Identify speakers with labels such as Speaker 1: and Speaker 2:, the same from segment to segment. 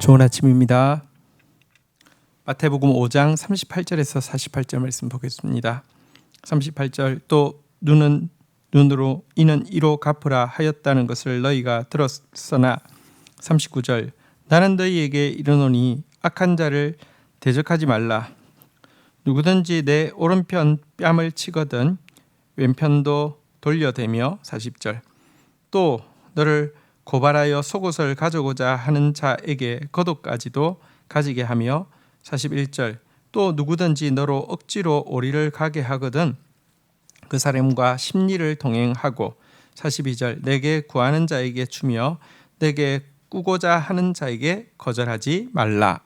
Speaker 1: 좋은 아침입니다. 마태복음 5장 38절에서 48절 말씀 보겠습니다. 38절 또 눈은 눈으로 이는 이로 갚으라 하였다는 것을 너희가 들었으나 39절 나는 너희에게 이르노니 악한 자를 대적하지 말라 누구든지 내 오른편 뺨을 치거든 왼편도 돌려대며 40절 또 너를 고발하여 속옷을 가져고자 하는 자에게 겉옷까지도 가지게 하며 41절 또 누구든지 너로 억지로 오리를 가게 하거든 그 사람과 심리를 동행하고 42절 내게 구하는 자에게 주며 내게 꾸고자 하는 자에게 거절하지 말라.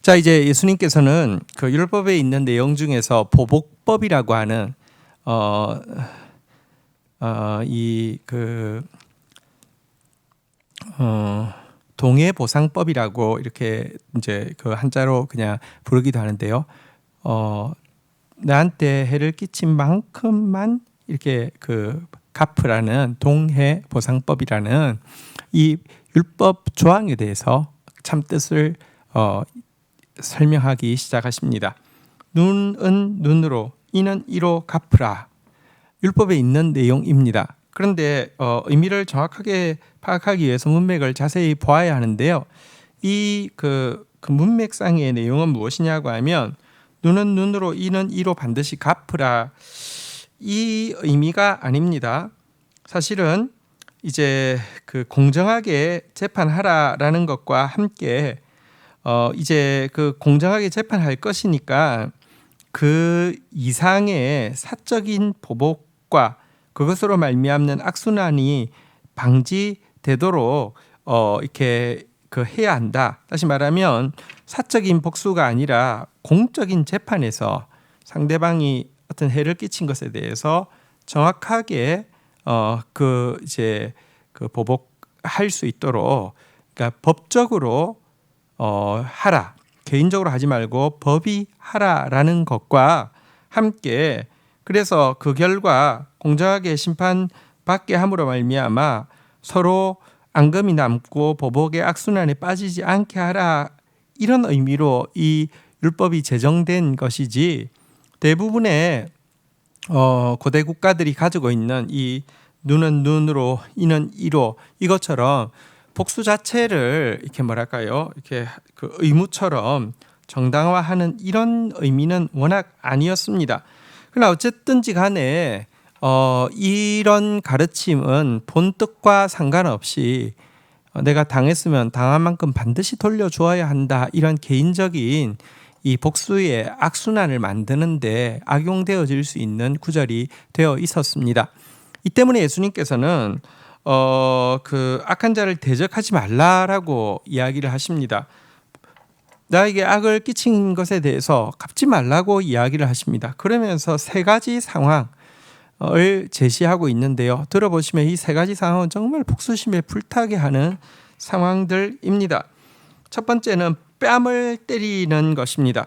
Speaker 1: 자 이제 예수님께서는 그 율법에 있는 내용 중에서 보복법이라고 하는 어, 어 이그 어, 동해 보상법이라고 이렇게 이제 그 한자로 그냥 부르기도 하는데요. 어, 나한테 해를 끼친 만큼만 이렇게 그 갚으라는 동해 보상법이라는 이 율법 조항에 대해서 참 뜻을 어, 설명하기 시작하십니다. 눈은 눈으로 이는 이로 갚으라. 율법에 있는 내용입니다. 그런데 어, 의미를 정확하게 파악하기 위해서 문맥을 자세히 보아야 하는데요. 이그 그 문맥상의 내용은 무엇이냐고 하면 눈은 눈으로 이는 이로 반드시 갚으라 이 의미가 아닙니다. 사실은 이제 그 공정하게 재판하라라는 것과 함께 어 이제 그 공정하게 재판할 것이니까 그 이상의 사적인 보복과 그것으로 말미암는 악순환이 방지되도록 어 이렇게 그 해야 한다. 다시 말하면 사적인 복수가 아니라 공적인 재판에서 상대방이 어떤 해를 끼친 것에 대해서 정확하게 어 그 이제 그 보복할 수 있도록 그러니까 법적으로 어 하라. 개인적으로 하지 말고 법이 하라라는 것과 함께 그래서 그 결과 공정하게 심판 받게 함으로 말미암아 서로 앙금이 남고 보복의 악순환에 빠지지 않게 하라 이런 의미로 이 율법이 제정된 것이지 대부분의 어, 고대 국가들이 가지고 있는 이 눈은 눈으로 이는 이로 이것처럼 복수 자체를 이렇게 뭐랄까요 이렇게 그 의무처럼 정당화하는 이런 의미는 워낙 아니었습니다. 그러나 어쨌든지 간에 어, 이런 가르침은 본 뜻과 상관없이 어, 내가 당했으면 당한 만큼 반드시 돌려주어야 한다. 이런 개인적인 이 복수의 악순환을 만드는데 악용되어질 수 있는 구절이 되어 있었습니다. 이 때문에 예수님께서는 어, 그 악한 자를 대적하지 말라라고 이야기를 하십니다. 나에게 악을 끼친 것에 대해서 갚지 말라고 이야기를 하십니다. 그러면서 세 가지 상황을 제시하고 있는데요. 들어보시면 이 세 가지 상황은 정말 복수심에 불타게 하는 상황들입니다. 첫 번째는 뺨을 때리는 것입니다.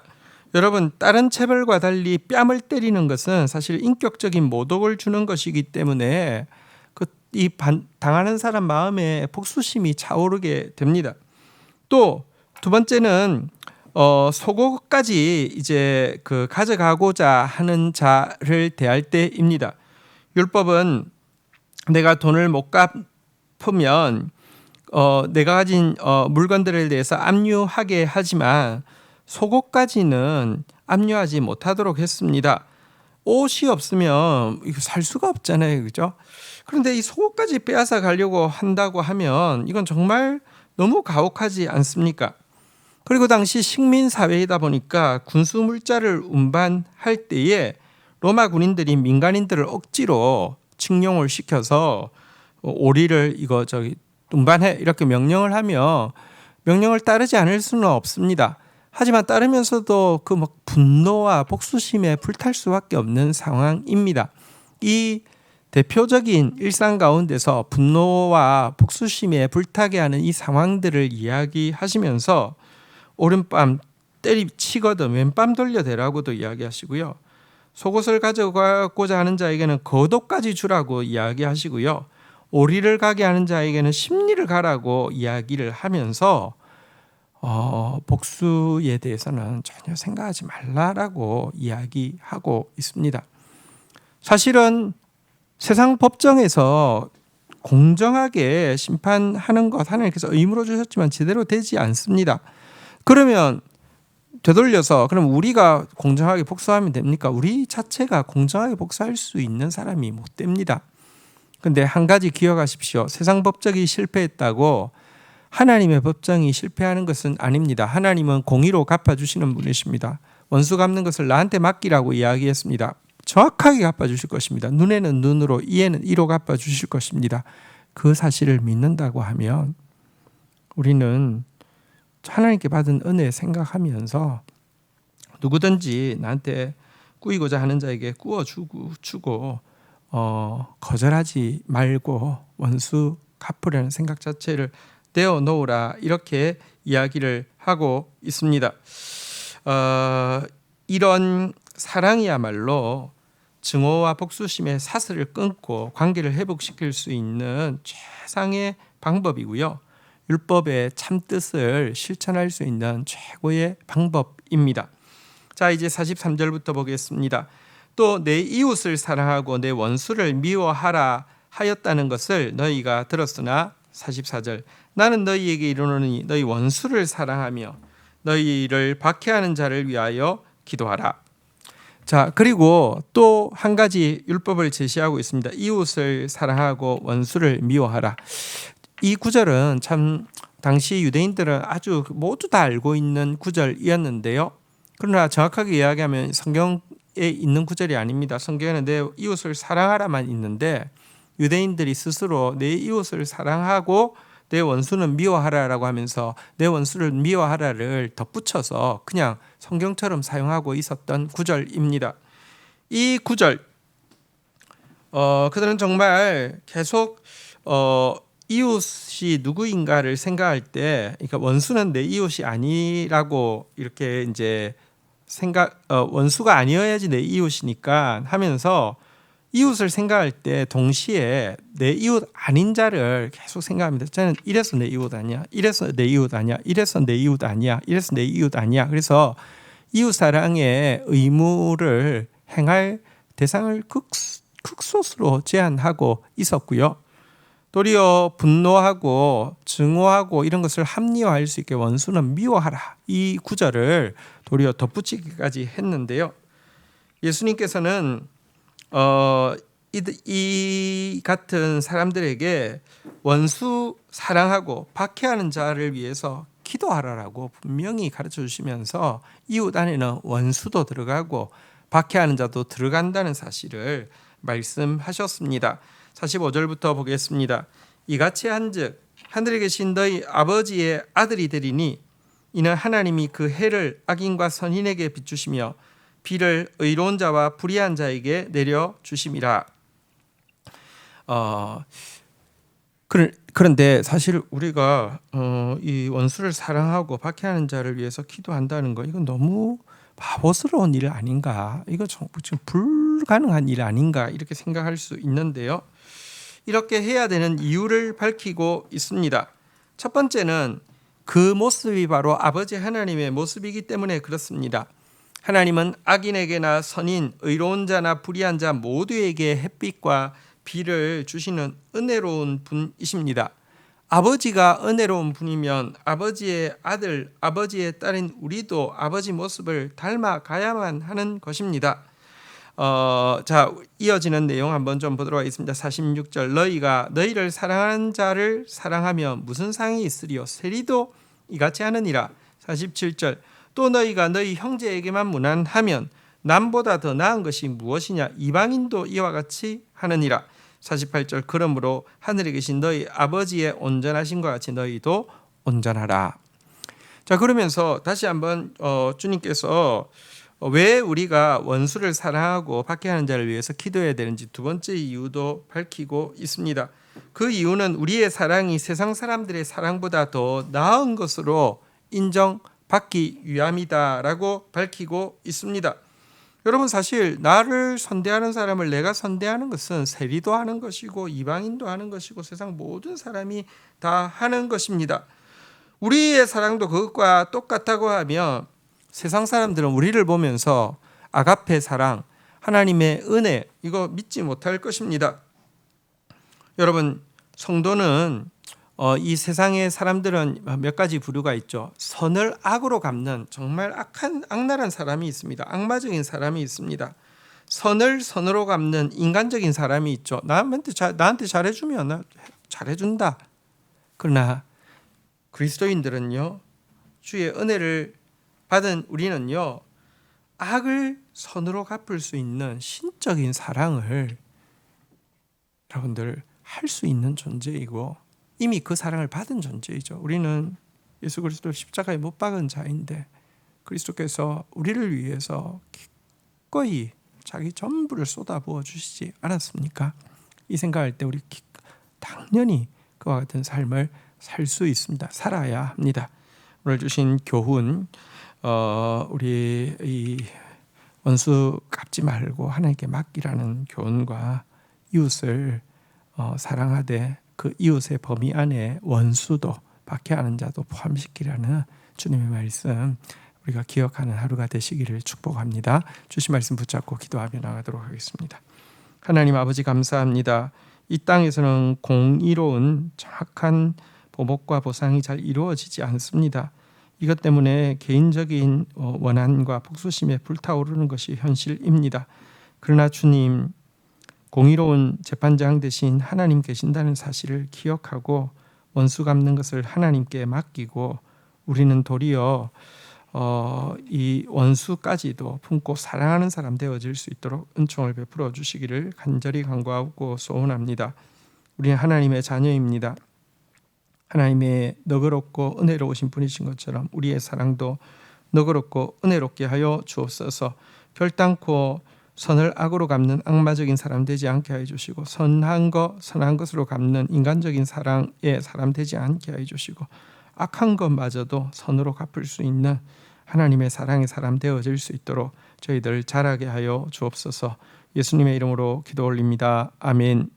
Speaker 1: 여러분 다른 체벌과 달리 뺨을 때리는 것은 사실 인격적인 모독을 주는 것이기 때문에 그 이 당하는 사람 마음에 복수심이 차오르게 됩니다. 또 두 번째는 어, 속옷까지 이제 그 가져가고자 하는 자를 대할 때입니다. 율법은 내가 돈을 못 갚으면 어, 내가 가진 어, 물건들에 대해서 압류하게 하지만 속옷까지는 압류하지 못하도록 했습니다. 옷이 없으면 이거 살 수가 없잖아요, 그죠? 그런데 이 속옷까지 빼앗아 가려고 한다고 하면 이건 정말 너무 가혹하지 않습니까? 그리고 당시 식민 사회이다 보니까 군수 물자를 운반할 때에 로마 군인들이 민간인들을 억지로 칙용을 시켜서 오리를 이거 저기 운반해 이렇게 명령을 하며 명령을 따르지 않을 수는 없습니다. 하지만 따르면서도 그 막 분노와 복수심에 불탈 수밖에 없는 상황입니다. 이 대표적인 일상 가운데서 분노와 복수심에 불타게 하는 이 상황들을 이야기하시면서 오른밤 때리치거든 왼밤 돌려대라고도 이야기하시고요. 속옷을 가져가고자 하는 자에게는 겉옷까지 주라고 이야기하시고요. 오리를 가게 하는 자에게는 심리를 가라고 이야기를 하면서 어, 복수에 대해서는 전혀 생각하지 말라라고 이야기하고 있습니다. 사실은 세상 법정에서 공정하게 심판하는 것 하나님께서 의무로 주셨지만 제대로 되지 않습니다. 그러면 되돌려서 그럼 우리가 공정하게 복수하면 됩니까? 우리 자체가 공정하게 복수할 수 있는 사람이 못 됩니다. 근데 한 가지 기억하십시오. 세상 법정이 실패했다고 하나님의 법정이 실패하는 것은 아닙니다. 하나님은 공의로 갚아주시는 분이십니다. 원수 갚는 것을 나한테 맡기라고 이야기했습니다. 정확하게 갚아주실 것입니다. 눈에는 눈으로, 이에는 이로 갚아주실 것입니다. 그 사실을 믿는다고 하면 우리는 하나님께 받은 은혜 생각하면서 누구든지 나한테 꾸이고자 하는 자에게 꾸어주고 주고 어, 거절하지 말고 원수 갚으려는 생각 자체를 내어 놓으라 이렇게 이야기를 하고 있습니다. 어, 이런 사랑이야말로 증오와 복수심의 사슬을 끊고 관계를 회복시킬 수 있는 최상의 방법이고요. 율법의 참 뜻을 실천할 수 있는 최고의 방법입니다. 자, 이제 43절부터 보겠습니다. 또 내 이웃을 사랑하고 내 원수를 미워하라 하였다는 것을 너희가 들었으나 44절 나는 너희에게 이르노니 너희 원수를 사랑하며 너희를 박해하는 자를 위하여 기도하라. 자, 그리고 또 한 가지 율법을 제시하고 있습니다. 이웃을 사랑하고 원수를 미워하라. 이 구절은 참 당시 유대인들은 아주 모두 다 알고 있는 구절이었는데요. 그러나 정확하게 이야기하면 성경에 있는 구절이 아닙니다. 성경에는 내 이웃을 사랑하라만 있는데 유대인들이 스스로 내 이웃을 사랑하고 내 원수는 미워하라라고 하면서 내 원수를 미워하라를 덧붙여서 그냥 성경처럼 사용하고 있었던 구절입니다. 이 구절 어, 그들은 정말 계속 어, 이웃이 누구인가를 생각할 때, 그러니까 원수는 내 이웃이 아니라고 이렇게 이제 생각 어, 원수가 아니어야지 내 이웃이니까 하면서 이웃을 생각할 때 동시에 내 이웃 아닌 자를 계속 생각합니다. 저는 이래서 내 이웃 아니야. 이래서 내 이웃 아니야. 이래서 내 이웃 아니야. 이래서 내 이웃 아니야. 그래서 이웃 사랑의 의무를 행할 대상을 극, 극소수로 제한하고 있었고요. 도리어 분노하고 증오하고 이런 것을 합리화할 수 있게 원수는 미워하라. 이 구절을 도리어 덧붙이기까지 했는데요. 예수님께서는 어, 이, 이 같은 사람들에게 원수 사랑하고 박해하는 자를 위해서 기도하라라고 분명히 가르쳐 주시면서 이웃 안에는 원수도 들어가고 박해하는 자도 들어간다는 사실을 말씀하셨습니다. 45절부터 보겠습니다. 이같이 한즉 하늘에 계신 너희 아버지의 아들이 되리니 이는 하나님이 그 해를 악인과 선인에게 비추시며 비를 의로운 자와 불의한 자에게 내려 주심이라. 어, 그런데 사실 우리가 어, 이 원수를 사랑하고 박해하는 자를 위해서 기도한다는 거 이건 너무 바보스러운 일 아닌가? 이거 지금 불 가능한 일 아닌가? 이렇게 생각할 수 있는데요. 이렇게 해야 되는 이유를 밝히고 있습니다. 첫 번째는 그 모습이 바로 아버지 하나님의 모습이기 때문에 그렇습니다. 하나님은 악인에게나 선인, 의로운 자나 불의한 자 모두에게 햇빛과 비를 주시는 은혜로운 분이십니다. 아버지가 은혜로운 분이면 아버지의 아들, 아버지의 딸인 우리도 아버지 모습을 닮아가야만 하는 것입니다. 어, 자, 이어지는 내용 한번 좀 보도록 하겠습니다. 46절 너희가 너희를 사랑하는 자를 사랑하며 무슨 상이 있으리요 세리도 이같이 하느니라. 47절 또 너희가 너희 형제에게만 무난하면 남보다 더 나은 것이 무엇이냐 이방인도 이와 같이 하느니라 48절 그러므로 하늘에 계신 너희 아버지의 온전하신것 같이 너희도 온전하라 자 그러면서 다시 한번 어, 주님께서 왜 우리가 원수를 사랑하고 박해하는 자를 위해서 기도해야 되는지 두 번째 이유도 밝히고 있습니다. 그 이유는 우리의 사랑이 세상 사람들의 사랑보다 더 나은 것으로 인정 받기 위함이다라고 밝히고 있습니다. 여러분 사실 나를 선대하는 사람을 내가 선대하는 것은 세리도 하는 것이고 이방인도 하는 것이고 세상 모든 사람이 다 하는 것입니다. 우리의 사랑도 그것과 똑같다고 하면 세상 사람들은 우리를 보면서 아가페 사랑, 하나님의 은혜 이거 믿지 못할 것입니다. 여러분 성도는 어, 이 세상의 사람들은 몇 가지 부류가 있죠. 선을 악으로 갚는 정말 악한 악랄한 사람이 있습니다. 악마적인 사람이 있습니다. 선을 선으로 갚는 인간적인 사람이 있죠. 나한테 자, 나한테 잘해주면 나 잘해준다. 그러나 그리스도인들은요 주의 은혜를 받은 우리는요 악을 선으로 갚을 수 있는 신적인 사랑을 여러분들 할 수 있는 존재이고 이미 그 사랑을 받은 존재이죠. 우리는 예수 그리스도 십자가에 못 박은 자인데 그리스도께서 우리를 위해서 기꺼이 자기 전부를 쏟아부어 주시지 않았습니까? 이 생각할 때 우리 기- 당연히 그와 같은 삶을 살 수 있습니다. 살아야 합니다. 오늘 주신 교훈 어, 우리 이 원수 갚지 말고 하나님께 맡기라는 교훈과 이웃을 어, 사랑하되 그 이웃의 범위 안에 원수도 박해하는 자도 포함시키라는 주님의 말씀 우리가 기억하는 하루가 되시기를 축복합니다. 주신 말씀 붙잡고 기도하며 나가도록 하겠습니다. 하나님 아버지 감사합니다. 이 땅에서는 공의로운 정확한 보복과 보상이 잘 이루어지지 않습니다. 이것 때문에 개인적인 어, 원한과 복수심에 불타오르는 것이 현실입니다. 그러나 주님 공의로운 재판장 대신 하나님 계신다는 사실을 기억하고 원수 갚는 것을 하나님께 맡기고 우리는 도리어 어, 이 원수까지도 품고 사랑하는 사람 되어질 수 있도록 은총을 베풀어 주시기를 간절히 간구하고 소원합니다. 우리는 하나님의 자녀입니다. 하나님의 너그럽고 은혜로우신 분이신 것처럼 우리의 사랑도 너그럽고 은혜롭게 하여 주옵소서. 결단코 선을 악으로 갚는 악마적인 사람 되지 않게 해 주시고 선한 것 선한 것으로 갚는 인간적인 사랑의 사람 되지 않게 해 주시고 악한 것마저도 선으로 갚을 수 있는 하나님의 사랑의 사람 되어질 수 있도록 저희들 자라게 하여 주옵소서. 예수님의 이름으로 기도 올립니다. 아멘.